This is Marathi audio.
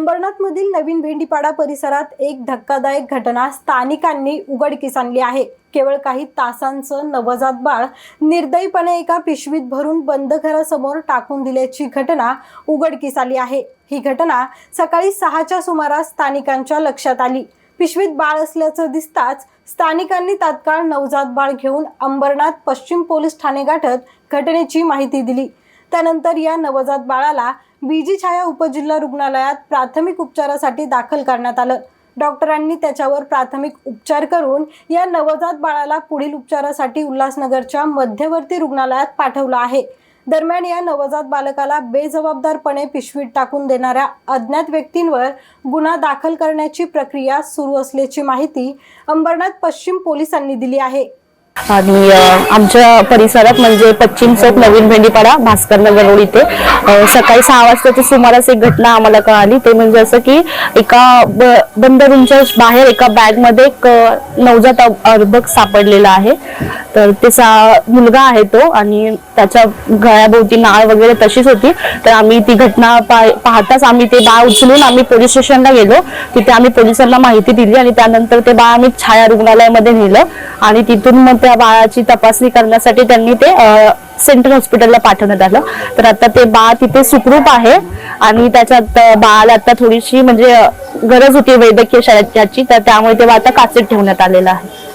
अंबरनाथमधील नवीन भेंडीपाडा परिसरात एक धक्कादायक घटना स्थानिकांनी उघडकीस आणली आहे. केवळ काही तासांचं नवजात बाळ निर्दयीपणे एका पिशवीत भरून बंद घरासमोर टाकून दिल्याची घटना उघडकीस आली आहे. ही घटना सकाळी सहाच्या सुमारास स्थानिकांच्या लक्षात आली. पिशवीत बाळ असल्याचं दिसताच स्थानिकांनी तात्काळ नवजात बाळ घेऊन अंबरनाथ पश्चिम पोलीस ठाणे गाठत घटनेची माहिती दिली. त्यानंतर या नवजात बाळाला बीजी छाया उपजिल्हा रुग्णालयात प्राथमिक उपचारासाठी दाखल करण्यात आलं. डॉक्टरांनी त्याच्यावर प्राथमिक उपचार करून या नवजात बाळाला पुढील उपचारासाठी उल्हासनगरच्या मध्यवर्ती रुग्णालयात पाठवलं आहे. दरम्यान या नवजात बालकाला बेजबाबदारपणे पिशवीत टाकून देणाऱ्या अज्ञात व्यक्तींवर गुन्हा दाखल करण्याची प्रक्रिया सुरू असल्याची माहिती अंबरनाथ पश्चिम पोलिसांनी दिली आहे. आणि आमच्या परिसरात म्हणजे पश्चिम चौक नवीन भेंडीपाडा भास्कर नगर रोड इथे. सकाळी सहा वाजताची सुमारास एक घटना आम्हाला कळाली. ते म्हणजे असं की एका बंद रूमच्या बाहेर एका बॅगमध्ये एक नवजात अर्भक सापडलेला आहे. तर ते सा- मुलगा आहे तो आणि त्याच्या गळ्याभोवती नाळ वगैरे तशीच होती. तर आम्ही ती घटना पाह- पाहताच आम्ही ते बाळ उचलून आम्ही पोलीस स्टेशनला गेलो. तिथे आम्ही पोलिसांना माहिती दिली आणि त्यानंतर ते बाळ आम्ही छाया रुग्णालयामध्ये नेलं. आणि तिथून मग त्या बाळाची तपासणी करण्यासाठी त्यांनी ते सेंट्रल हॉस्पिटलला पाठवण्यात आलं. तर आता ते बाळ तिथे सुखरूप आहे आणि त्याच्यात बाळाला आता थोडीशी म्हणजे गरज होती वैद्यकीय शाळेची तर त्यामुळे ते आता काचेत ठेवण्यात आलेलं आहे.